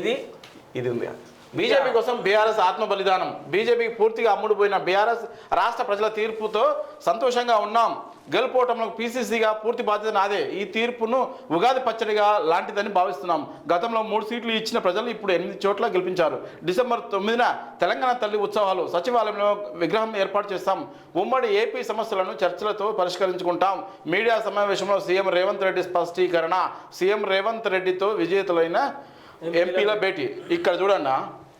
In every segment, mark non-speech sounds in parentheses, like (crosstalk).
ఇది ఇది ఉంది. బీజేపీ కోసం బీఆర్ఎస్ ఆత్మ బలిదానం. బీజేపీకి పూర్తిగా అమ్ముడుపోయిన బీఆర్ఎస్ రాష్ట్ర ప్రజల తీర్పుతో సంతోషంగా ఉన్నాం. గెలుపోవటంలో పీసీసీగా పూర్తి బాధ్యత నాదే. ఈ తీర్పును ఉగాది పచ్చడిగా లాంటిదని భావిస్తున్నాం. గతంలో మూడు సీట్లు ఇచ్చిన ప్రజలు ఇప్పుడు ఎనిమిది చోట్ల గెలిపించారు. డిసెంబర్ తొమ్మిదిన తెలంగాణ తల్లి ఉత్సవాలు సచివాలయంలో విగ్రహం ఏర్పాటు చేస్తాం. ఉమ్మడి ఏపీ సమస్యలను చర్చలతో పరిష్కరించుకుంటాం. మీడియా సమావేశంలో సీఎం రేవంత్ రెడ్డి స్పష్టీకరణ. సీఎం రేవంత్ రెడ్డితో విజేతలైన ఎంపీల భేటీ. ఇక్కడ చూడన్నా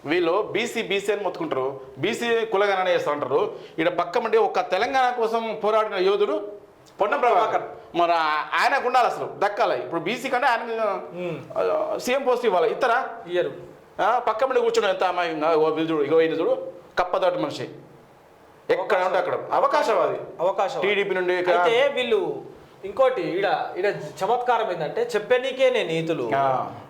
వీళ్ళు బీసీ బీసీ అని మొత్తుకుంటారు. బీసీ కులగణన చేస్తూ ఉంటారు ఇక్కడ పక్కమంటే ఒక తెలంగాణ కోసం పోరాడిన యోధుడు పొన్న ప్రభాకర్. మరి ఆయనకు ఉండాలి అసలు దక్కాలి. ఇప్పుడు బీసీ కంటే ఆయన సీఎం పోస్ట్ ఇవ్వాలి. ఇతరా ఇయ్యరు. పక్కమండి కూర్చోడం ఎంత ఓ వీళ్ళు చూడు ఇగో ఈయన చూడు కప్పదాటి మనిషి. ఎక్కడ ఉంటే అక్కడ. అవకాశవాది అవకాశం. టీడీపీ నుండి అయితే వీళ్ళు ఇంకోటి ఈడ ఈడ చమత్కారం ఏంటంటే చెప్పనీకేనే నీతులు. ఆ. నీతులు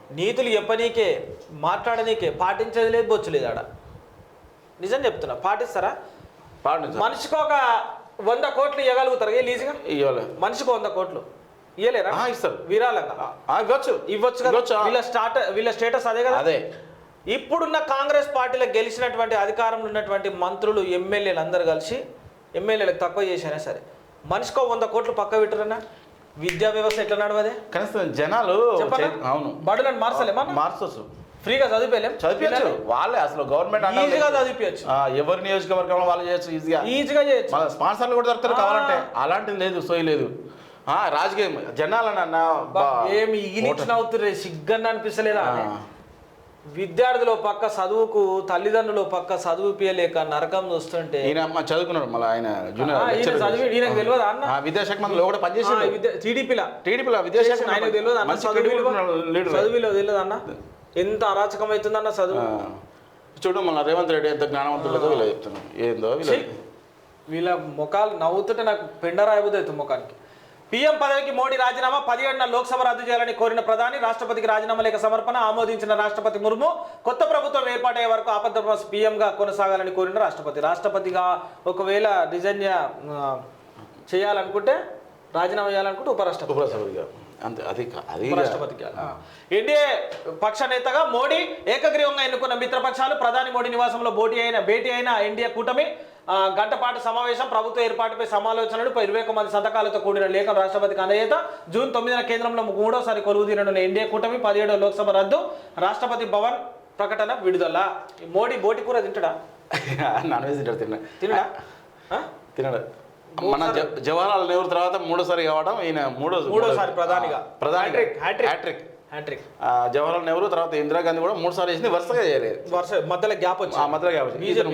చెప్పనీకే మాట్లాడనీకే పాటించేది లేదు బొచ్చు లేదు ఆడ. నిజం చెప్తున్నా పాటిస్తారా. మనిషికి ఒక వంద కోట్లు ఇవ్వగలుగుతారు? ఏ లీజుగా? ఇవ్వాలి. మనిషికి వంద కోట్లు. ఇయ్యలేరా? ఆ, ఇస్తారు. విరాళంగా? ఇవ్వచ్చు. ఇవ్వచ్చు కదా? ఇవ్వచ్చు వీళ్ళ స్టార్ట్ వీళ్ళ స్టేటస్ అదే కదా? అదే. ఇప్పుడున్న కాంగ్రెస్ పార్టీలో గెలిచినటువంటి అధికారంలో ఉన్నటువంటి మంత్రులు ఎమ్మెల్యేలు అందరు కలిసి ఎమ్మెల్యేలకు తక్కువ చేసినా సరే మనిషికో వంద కోట్లు పక్క పెట్టరన్నా? విద్యా వ్యవస్థ ఎట్లా నడవదే? కనీసం జనాలు అవును. బడులను మార్చలేమా మార్చొచ్చు. ఫ్రీగా చదివేలేం? చదివించు వాళ్ళే అసలు గవర్నమెంట్ ఈజీగా ఆ, ఎవరి నియోజకవర్గంలో వాళ్ళు చేయొచ్చు ఈజీగా ఈజీగా చేయొచ్చు. స్పాన్సర్లు కూడా దొరుకుతారు. కావాలంటే. అలాంటిది లేదు సోయి లేదు. ఆ, రాజకీయం. జనాలని అన్న బా, ఏమి ఈనిచ్చిన అవుతుర్రే సిగ్గన్న అనిపిస్తలేదా. విద్యార్థులు పక్క చదువుకు తల్లిదండ్రులు పక్క చదువు పియలేక నరకం చూస్తుంటే ఈయన అమ్మ చదువుకున్నాడు మళ్ళీ ఆయన. చదివి ఈయనకు తెలియదా అన్న? విద్యాశాఖ మంత్రిలో కూడా పనిచేసాడు టీడీపీలా టీడీపీలో విద్యాశాఖ ఆయనకు తెలియదు అన్న? చదువులో తెలియదు అన్న? ఎంత అరాచకం అవుతుందన్న చదువు. చూడు మన రేవంత్ రెడ్డి ఎంత జ్ఞానవంతులతో వీళ్ళు చెప్తున్నాం ఏందో వీళ్ళు ముఖాలు నవ్వుతుంటే నాకు పెండరాయబుద్ది అవుతుంది ముఖానికి. పీఎం పదవికి మోడీ రాజీనామా పదిహేడున లోక్సభ రద్దు చేయాలని కోరిన ప్రధాని రాష్ట్రపతికి రాజీనామా లేఖ సమర్పణ ఆమోదించిన రాష్ట్రపతి ముర్ము కొత్త ప్రభుత్వం ఏర్పాటయ్యే వరకు ఆపద్ధ పీఎంగా కొనసాగాలని కోరిన రాష్ట్రపతి. రాష్ట్రపతిగా ఒకవేళ రిజైన్ చేయాలనుకుంటే రాజీనామా చేయాలనుకుంటే ఉపరాష్ట్రపతి. ఉపరాష్ట్రపతిగా. అంతే అది కా- అది ఉపరాష్ట్రపతికి ఎన్డీఏ పక్ష నేతగా మోడీ ఏకగ్రీవంగా ఎన్నుకున్న మిత్రపక్షాలు ప్రధాని మోడీ నివాసంలో భేటీ అయిన భేటీ అయిన ఎన్డీఏ కూటమి గంటపాటు సమావేశం ప్రభుత్వ ఏర్పాటుపై సమాలోచనలు ఇరవై ఒక్క మంది సంతకాలతో కూడిన లేఖను రాష్ట్రపతికి అందజేత జూన్ తొమ్మిదిన కేంద్రంలో మూడోసారి కొలువు తీరనున్న ఎన్డీఏ కూటమి పదిహేడో లోక్సభ రద్దు రాష్ట్రపతి భవన్ ప్రకటన విడుదల. మోడీ బోటి కూర తింటడా? (laughs) నాన్ వెజ్ తింటాడు తిన్న తినడా? తినడు. మన జవహర్లాల్ నెహ్రూ తర్వాత మూడోసారి కావడం ఈయన మూడో మూడోసారి ప్రధానిగా. ప్రధాని. హ్యాట్రిక్. హ్యాట్రిక్. జవహర్లాల్ నెహ్రూ తర్వాత ఇందిరాగాంధీ కూడా మూడు సార్లు చేసింది వరుసగా చేయలేదు. వరుస మధ్యలో గ్యాప్ ఆ వచ్చింది. మధ్యలో?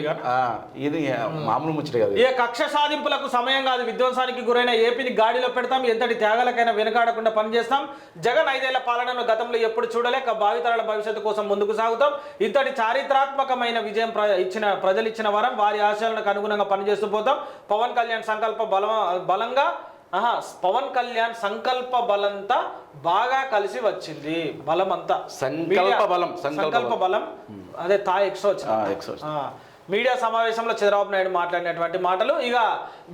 ఇది మామూలు ముచ్చట కాదు. ఏ కక్ష సాధింపులకు సమయం కాదు విధ్వంసానికి గురైన ఏపీని గాడిలో పెడతాం ఎంతటి త్యాగాలకైనా వెనకాడకుండా పనిచేస్తాం. జగన్ ఐదేళ్ళ పాలనను గతంలో ఎప్పుడు చూడలేక భావితరాల భవిష్యత్తు కోసం ముందుకు సాగుతాం. ఇంతటి చారిత్రాత్మకమైన విజయం ఇచ్చిన ప్రజలు ఇచ్చిన వరం వారి ఆశయాలకు అనుగుణంగా పనిచేస్తూ పోతాం. పవన్ కళ్యాణ్ సంకల్ప బలం బలంగా పవన్ కళ్యాణ్ సంకల్ప బలంతా బాగా కలిసి వచ్చింది. బలం అంతా సంకల్ప బలం, సంకల్ప బలం. అదే తా ఎక్స్ట్రా వచ్చింది. మీడియా సమావేశంలో చంద్రబాబు నాయుడు మాట్లాడినటువంటి మాటలు. ఇక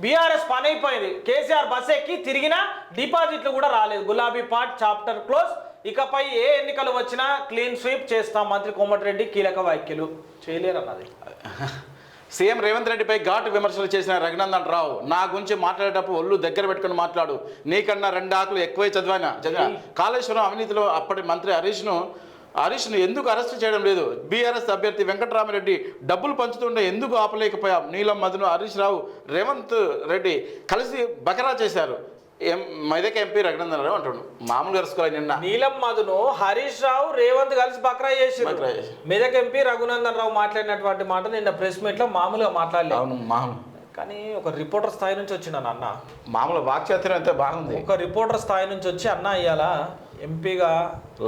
బీఆర్ఎస్ పని అయిపోయింది. కేసీఆర్ బస్ ఎక్కి తిరిగిన డిపాజిట్లు కూడా రాలేదు. గులాబీ పాట్ చాప్టర్ క్లోజ్. ఇకపై ఏ ఎన్నికలు వచ్చినా క్లీన్ స్వీప్ చేస్తాం మంత్రి కోమటిరెడ్డి కీలక వ్యాఖ్యలు. చేయలేరు అన్నది (laughs) సీఎం రేవంత్ రెడ్డిపై ఘాటు విమర్శలు చేసిన రఘునందన్ రావు నా గురించి మాట్లాడేటప్పుడు ఒళ్ళు దగ్గర పెట్టుకుని మాట్లాడు. నీకన్నా రెండు ఆకులు ఎక్కువై చదివానా? చదివా కాళేశ్వరం అవినీతిలో అప్పటి మంత్రి హరీష్ను హరీష్ను ఎందుకు అరెస్ట్ చేయడం లేదు? బీఆర్ఎస్ అభ్యర్థి వెంకటరామరెడ్డి డబ్బులు పంచుతుంటే ఎందుకు ఆపలేకపోయాం? నీలం మధును హరీష్ రావు రేవంత్ రెడ్డి కలిసి బకరా చేశారు. ఎం మెదక్ ఎంపీ రఘునందన్ రావు అంటున్నాడు మామూలు కలుసుకోవాలి నిన్న. నీలం మధును హరీష్ రావు రేవంత్ కలిసి బక్రా చేసి. మెదక్ ఎంపీ రఘునందన్ రావు మాట్లాడినటువంటి మాట నిన్న ప్రెస్ మీట్లో మామూలుగా మాట్లాడలేదు అవును మామూలు. కానీ ఒక రిపోర్టర్ స్థాయి నుంచి వచ్చిన అన్న మామూలు వాక్చాతుర్యం అయితే బాగుంది. ఒక రిపోర్టర్ స్థాయి నుంచి వచ్చి అన్న ఇయ్యాల ఎంపీగా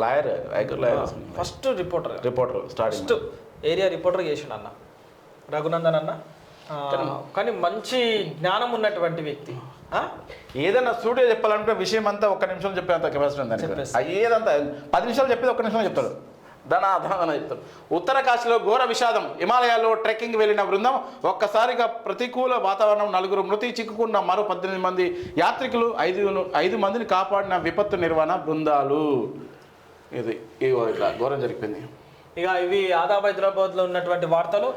lawyer lawyer. First reporter. Reporter first area reporter చేసిండు అన్న. రఘునందన్ అన్న. కానీ మంచి జ్ఞానం ఉన్నటువంటి వ్యక్తి? ఏదైనా స్టూడియో చెప్పాలంటే విషయం అంతా ఒక్క నిమిషంలో చెప్పేంత కెపాసిటీ ఉంది దానికి. చెప్పేస్తా. ఆ ఏదంతా పది నిమిషాలు చెప్పేది ఒక్క నిమిషంలో చెప్తాడు. ధన ధన చెప్తాడు. ఉత్తర కాశీలో ఘోర విషాదం. హిమాలయాల్లో ట్రెక్కింగ్ వెళ్ళిన బృందం ఒక్కసారిగా ప్రతికూల వాతావరణం నలుగురు మృతి చిక్కుకున్న మరో పద్దెనిమిది మంది యాత్రికులు ఐదు ఐదు మందిని కాపాడిన విపత్తు నిర్వహణ బృందాలు. ఇది ఇట్లా ఘోరం జరిగిపోయింది. ఇక ఇవి ఆదాబ్ హైదరాబాద్లో ఉన్నటువంటి వార్తలు.